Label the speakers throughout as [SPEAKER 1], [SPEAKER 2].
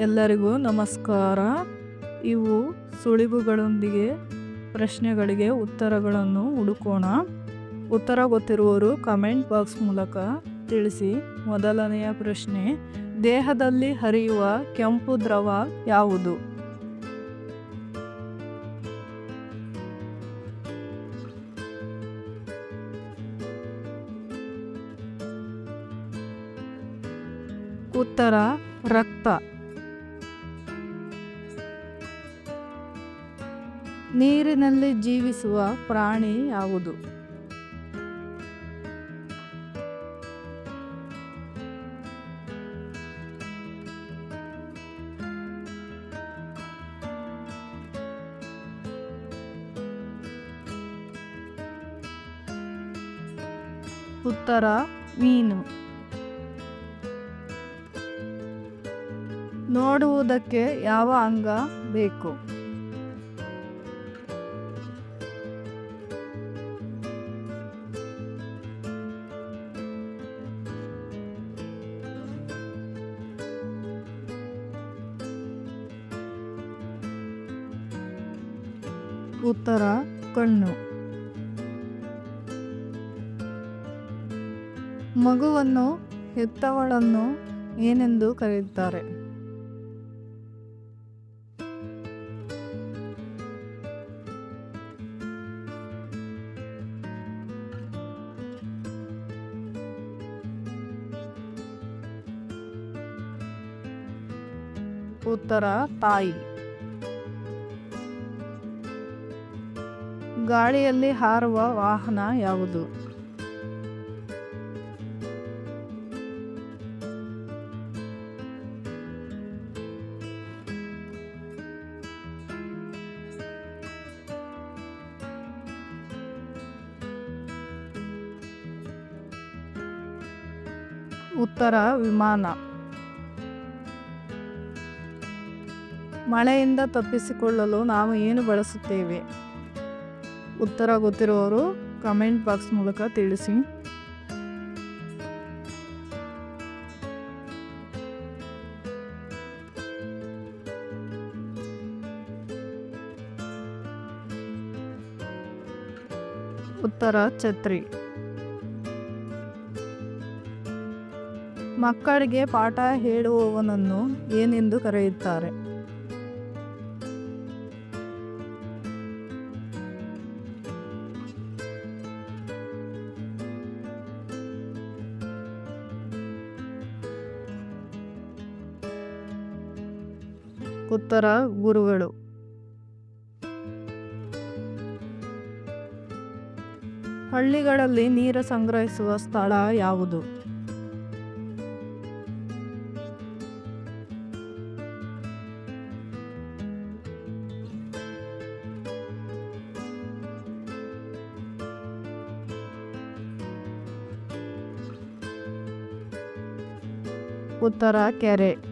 [SPEAKER 1] ಎಲ್ಲರಿಗೂ ನಮಸ್ಕಾರ. ಇವು ಸುಳಿವುಗಳೊಂದಿಗೆ ಪ್ರಶ್ನೆಗಳಿಗೆ ಉತ್ತರಗಳನ್ನು ಹುಡುಕೋಣ. ಉತ್ತರ ಗೊತ್ತಿರುವವರು ಕಮೆಂಟ್ ಬಾಕ್ಸ್ ಮೂಲಕ ತಿಳಿಸಿ. ಮೊದಲನೆಯ ಪ್ರಶ್ನೆ, ದೇಹದಲ್ಲಿ ಹರಿಯುವ ಕೆಂಪು ದ್ರವ ಯಾವುದು? ಉತ್ತರ, ರಕ್ತ. ನೀರಿನಲ್ಲಿ ಜೀವಿಸುವ ಪ್ರಾಣಿ ಯಾವುದು? ಉತ್ತರ ಮೀನು ನೋಡುವುದಕ್ಕೆ ಯಾವ ಅಂಗ ಬೇಕು? ಉತ್ತರ ಕಣ್ಣು. ಮಗುವನ್ನು ಹೆತ್ತವಳನ್ನು ಏನೆಂದು ಕರೆಯುತ್ತಾರೆ? ಉತ್ತರ ತಾಯಿ. ಗಾಳಿಯಲ್ಲಿ ಹಾರುವ ವಾಹನ ಯಾವುದು? ಉತ್ತರ ವಿಮಾನ. ಮಳೆಯಿಂದ ತಪ್ಪಿಸಿಕೊಳ್ಳಲು ನಾವು ಏನು ಬಳಸುತ್ತೇವೆ? ಉತ್ತರ ಗೊತ್ತಿರುವವರು ಕಮೆಂಟ್ ಬಾಕ್ಸ್ ಮೂಲಕ ತಿಳಿಸಿ. ಉತ್ತರ ಛತ್ರಿ. ಮಕ್ಕಳಿಗೆ ಪಾಠ ಹೇಳುವವನನ್ನು ಏನೆಂದು ಕರೆಯುತ್ತಾರೆ? ಉತ್ತರ ಗುರುಗಳು. ಹಳ್ಳಿಗಳಲ್ಲಿ ನೀರು ಸಂಗ್ರಹಿಸುವ ಸ್ಥಳ ಯಾವುದು? ಉತ್ತರ ಕೆರೆ.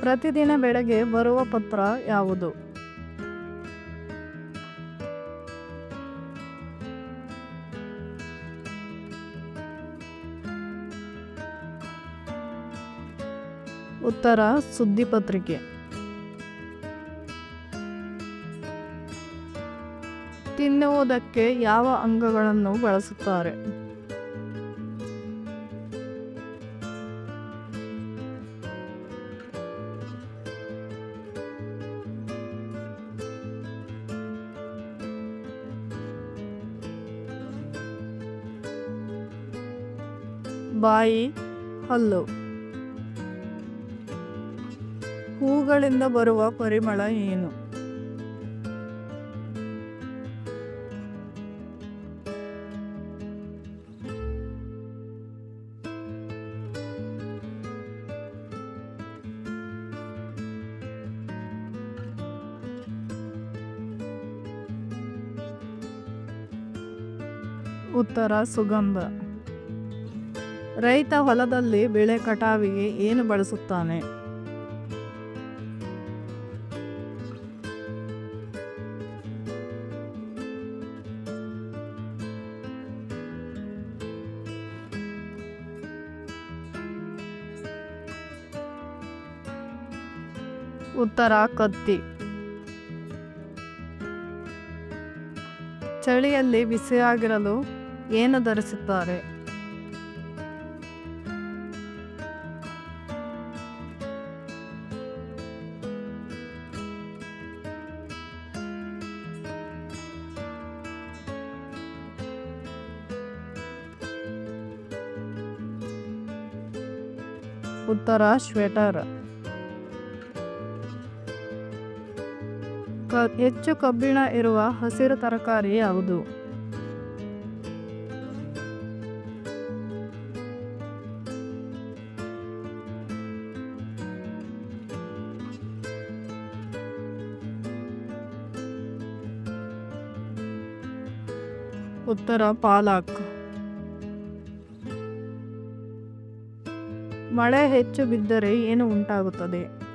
[SPEAKER 1] ಪ್ರತಿದಿನ ಬೆಳಗ್ಗೆ ಬರುವ ಪತ್ರ ಯಾವುದು? ಉತ್ತರ ಸುದ್ದಿ ಪತ್ರಿಕೆ. ತಿನ್ನುವುದಕ್ಕೆ ಯಾವ ಅಂಗಗಳನ್ನು ಬಳಸುತ್ತಾರೆ? ಬಾಯಿ ಹಲ್ಲು. ಹೂಗಳಿಂದ ಬರುವ ಪರಿಮಳ ಏನು? ಉತ್ತರ ಸುಗಂಧ. ರೈತ ಹೊಲದಲ್ಲಿ ಬೆಳೆ ಕಟಾವಿಗೆ ಏನು ಬಳಸುತ್ತಾನೆ? ಉತ್ತರ ಕತ್ತಿ. ಚಳಿಯಲ್ಲಿ ಬಿಸಿಯಾಗಿರಲು ಏನು ಧರಿಸುತ್ತಾರೆ? ಉತ್ತರ ಸ್ವೆಟರ್ ಕ- ಹೆಚ್ಚು ಕಬ್ಬಿಣ ಇರುವ ಹಸಿರು ತರಕಾರಿ ಯಾವುದು? ಉತ್ತರ ಪಾಲಕ್. ಮಳೆ ಹೆಚ್ಚು ಬಿದ್ದರೆ ಏನು ಉಂಟಾಗುತ್ತದೆ?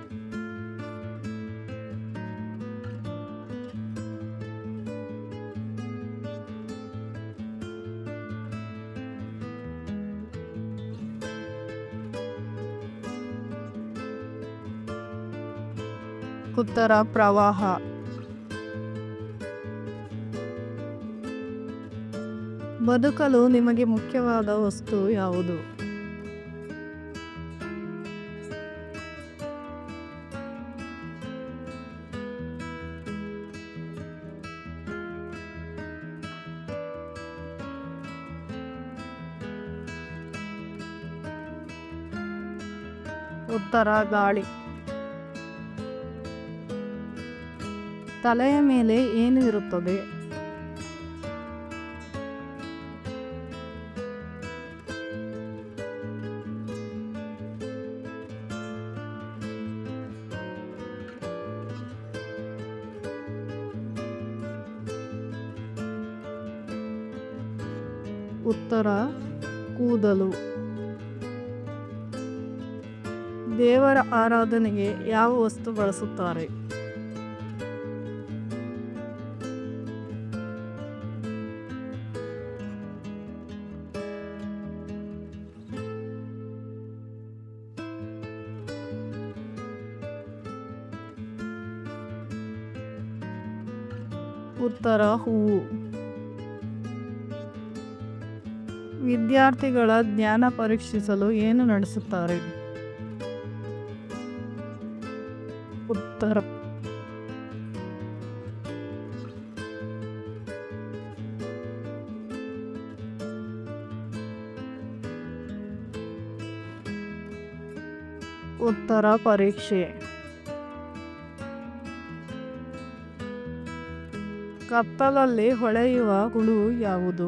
[SPEAKER 1] ಉತ್ತರ ಪ್ರವಾಹ. ಬದುಕಲು ನಿಮಗೆ ಮುಖ್ಯವಾದ ವಸ್ತು ಯಾವುದು? ಉತ್ತರ ಗಾಳಿ. ತಲೆಯ ಮೇಲೆ ಏನು ಇರುತ್ತದೆ? ಉತ್ತರ ಕೂದಲು. ದೇವರ ಆರಾಧನೆಗೆ ಯಾವ ವಸ್ತು ಬಳಸುತ್ತಾರೆ? ಉತ್ತರ ಹೂವು ವಿದ್ಯಾರ್ಥಿಗಳ ಜ್ಞಾನ ಪರೀಕ್ಷಿಸಲು ಏನು ನಡೆಸುತ್ತಾರೆ? ಉತ್ತರ ಉತ್ತರ ಪರೀಕ್ಷೆ ಕತ್ತಲಲ್ಲಿ ಹೊಳೆಯುವ ಹುಳು ಯಾವುದು?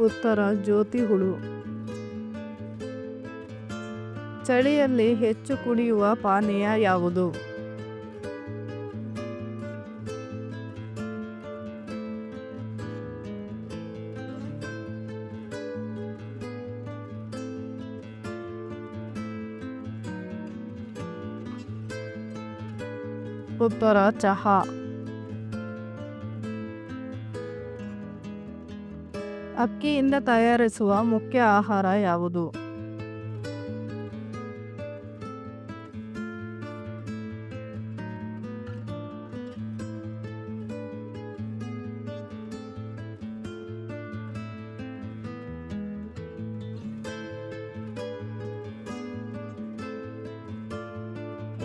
[SPEAKER 1] ಉತ್ತರ ಜ್ಯೋತಿ ಹುಳು. ಚಳಿಯಲ್ಲಿ ಹೆಚ್ಚು ಕುಡಿಯುವ ಪಾನೀಯ ಯಾವುದು? ಉತ್ತರ ಚಹಾ. ಅಕ್ಕಿಯಿಂದ ತಯಾರಿಸುವ ಮುಖ್ಯ ಆಹಾರ ಯಾವುದು?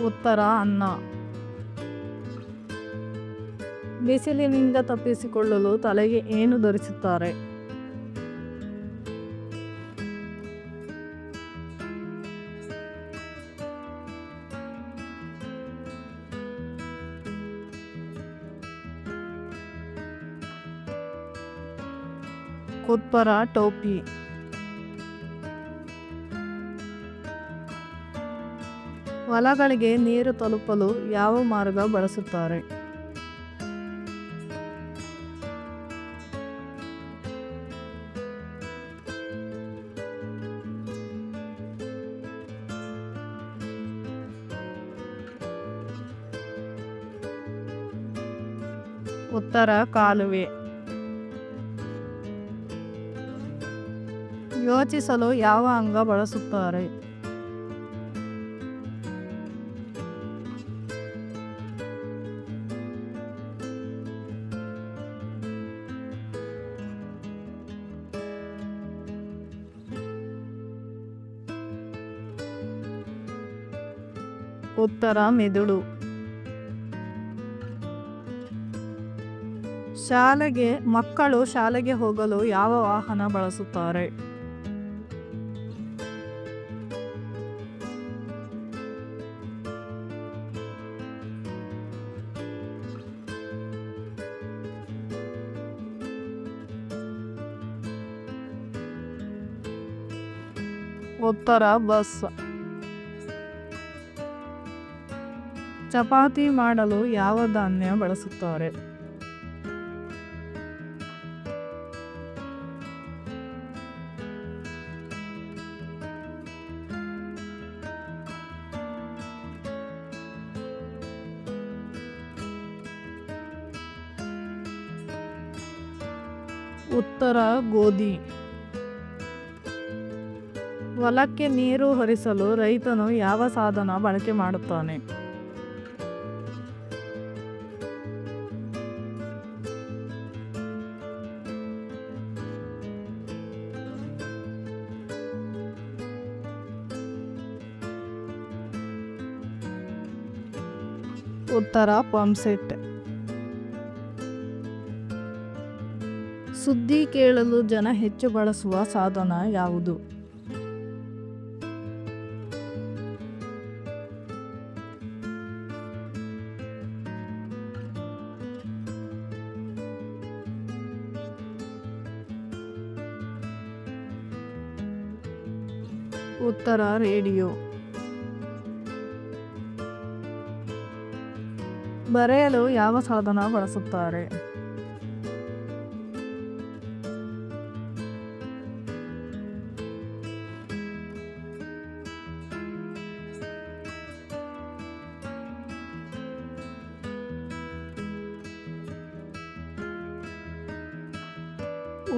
[SPEAKER 1] ಉತ್ತರ ಅನ್ನ. ಬಿಸಿಲಿನಿಂದ ತಪ್ಪಿಸಿಕೊಳ್ಳಲು ತಲೆಗೆ ಏನು ಧರಿಸುತ್ತಾರೆ? ಕುರ್ಪರ ಟೋಪಿ. ಹೊಲಗಳಿಗೆ ನೀರು ತಲುಪಲು ಯಾವ ಮಾರ್ಗ ಬಳಸುತ್ತಾರೆ? ಉತ್ತರ ಕಾಲುವೆ. ಯೋಚಿಸಲು ಯಾವ ಅಂಗ ಬಳಸುತ್ತಾರೆ? ಉತ್ತರ ಮೆದುಳು. ಶಾಲೆಗೆ ಮಕ್ಕಳು ಶಾಲೆಗೆ ಹೋಗಲು ಯಾವ ವಾಹನ ಬಳಸುತ್ತಾರೆ? ಉತ್ತರ ಬಸ್. ಚಪಾತಿ ಮಾಡಲು ಯಾವ ಧಾನ್ಯ ಬಳಸುತ್ತಾರೆ? ಉತ್ತರ ಗೋಧಿ. ಹೊಲಕ್ಕೆ ನೀರು ಹರಿಸಲು ರೈತನು ಯಾವ ಸಾಧನ ಬಳಕೆ ಮಾಡುತ್ತಾನೆ? ಉತ್ತರ ಪಂಪ್ಸೆಟ್. ಸುದ್ದಿ ಕೇಳಲು ಜನ ಹೆಚ್ಚು ಬಳಸುವ ಸಾಧನ ಯಾವುದು? ಉತ್ತರ ರೇಡಿಯೋ. ಬರೆಯಲು ಯಾವ ಸಾಧನ ಬಳಸುತ್ತಾರೆ?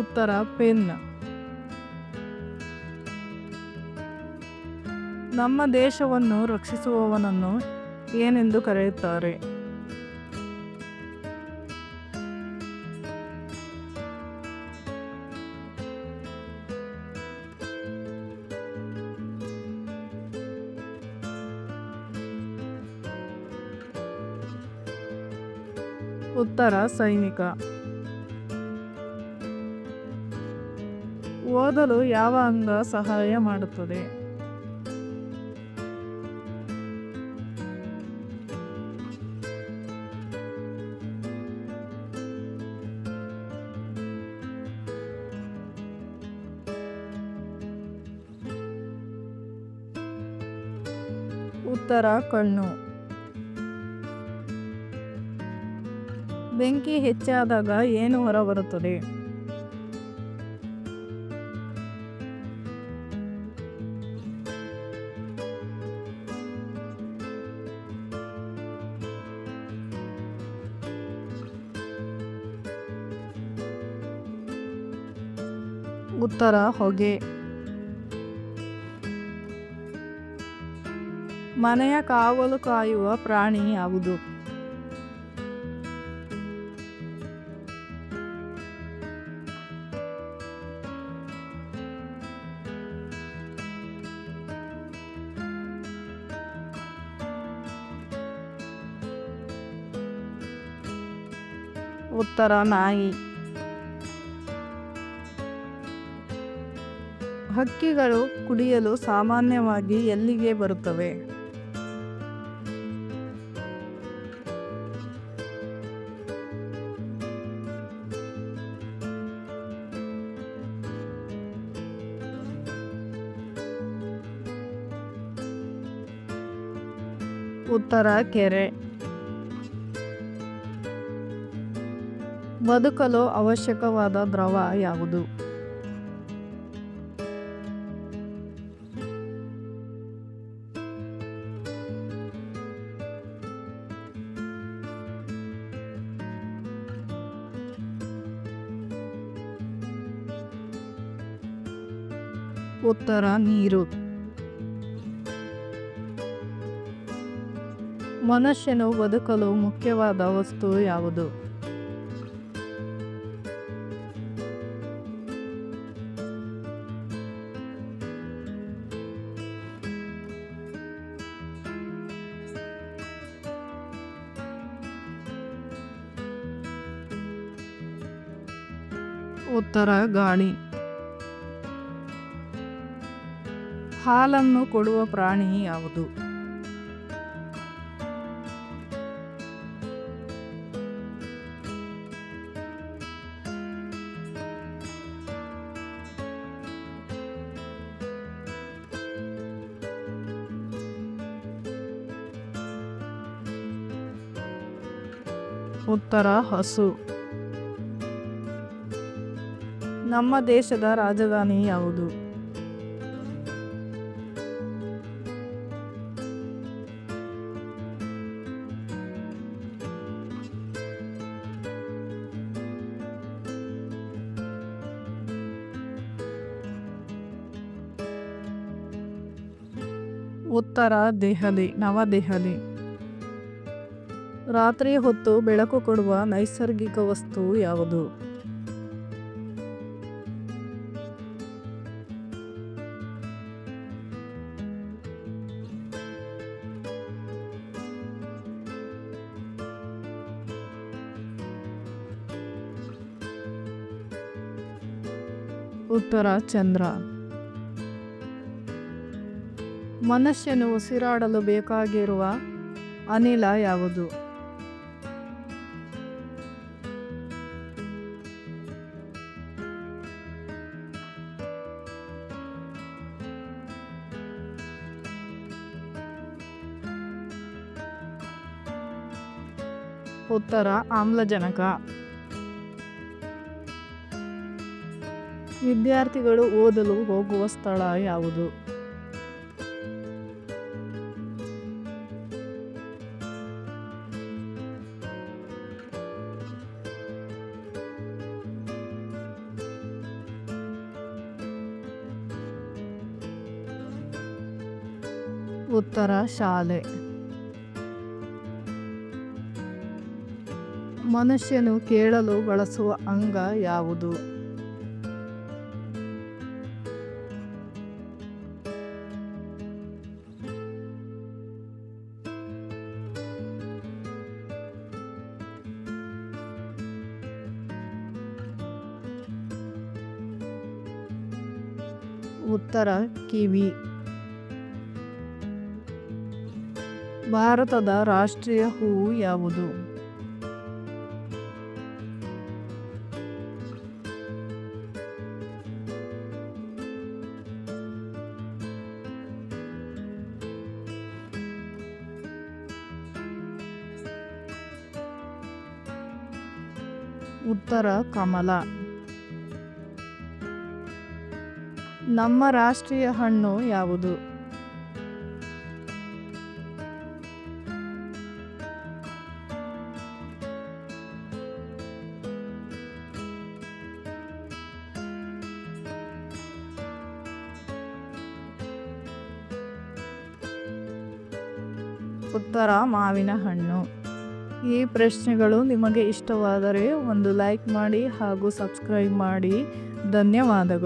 [SPEAKER 1] ಉತ್ತರ ಪೆನ್. ನಮ್ಮ ದೇಶವನ್ನು ರಕ್ಷಿಸುವವನನ್ನು ಏನೆಂದು ಕರೆಯುತ್ತಾರೆ? ಉತ್ತರ ಸೈನಿಕ. ಓದಲು ಯಾವ ಅಂಗ ಸಹಾಯ ಮಾಡುತ್ತದೆ? ಉತ್ತರ ಕಣ್ಣು. ಬೆಂಕಿ ಹೆಚ್ಚಾದಾಗ ಏನು ಹೊರಬರುತ್ತದೆ? ಉತ್ತರ ಹೊಗೆ. ಮನೆಯ ಕಾವಲು ಕಾಯುವ ಪ್ರಾಣಿ ಯಾವುದು ಉತ್ತರ ನಾಯಿ. ಹಕ್ಕಿಗಳು ಕುಡಿಯಲು ಸಾಮಾನ್ಯವಾಗಿ ಎಲ್ಲಿಗೆ ಬರುತ್ತವೆ? ಮರ ಕೆರೆ. ಬದುಕಲು ಅವಶ್ಯಕವಾದ ದ್ರವ ಯಾವುದು? ಉತ್ತರ ನೀರು. ಮನುಷ್ಯನು ಬದುಕಲು ಮುಖ್ಯವಾದ ವಸ್ತು ಯಾವುದು? ಉತ್ತರ ಗಾಳಿ. ಹಾಲನ್ನು ಕೊಡುವ ಪ್ರಾಣಿ ಯಾವುದು? ಉತ್ತರ ಹಸು. ನಮ್ಮ ದೇಶದ ರಾಜಧಾನಿ ಯಾವುದು? ಉತ್ತರ ದೆಹಲಿ ನವದೆಹಲಿ. ರಾತ್ರಿ ಹೊತ್ತು ಬೆಳಕು ಕೊಡುವ ನೈಸರ್ಗಿಕ ವಸ್ತು ಯಾವುದು? ಉತ್ತರ ಚಂದ್ರ. ಮನುಷ್ಯನು ಉಸಿರಾಡಲು ಬೇಕಾಗಿರುವ ಅನಿಲ ಯಾವುದು? ಉತ್ತರ ಆಮ್ಲಜನಕ. ವಿದ್ಯಾರ್ಥಿಗಳು ಓದಲು ಹೋಗುವ ಸ್ಥಳ ಯಾವುದು? ಉತ್ತರ ಶಾಲೆ. ಮನುಷ್ಯನು ಕೇಳಲು ಬಳಸುವ ಅಂಗ ಯಾವುದು? ಉತ್ತರ ಕಿವಿ. ಭಾರತದ ರಾಷ್ಟ್ರೀಯ ಹೂವು ಯಾವುದು? ಉತ್ತರ ಕಮಲ. ನಮ್ಮ ರಾಷ್ಟ್ರೀಯ ಹಣ್ಣು ಯಾವುದು? ಉತ್ತರ ಮಾವಿನ ಹಣ್ಣು. ಈ ಪ್ರಶ್ನೆಗಳು ನಿಮಗೆ ಇಷ್ಟವಾದರೆ ಒಂದು ಲೈಕ್ ಮಾಡಿ ಹಾಗೂ ಸಬ್ಸ್ಕ್ರೈಬ್ ಮಾಡಿ. ಧನ್ಯವಾದಗಳು.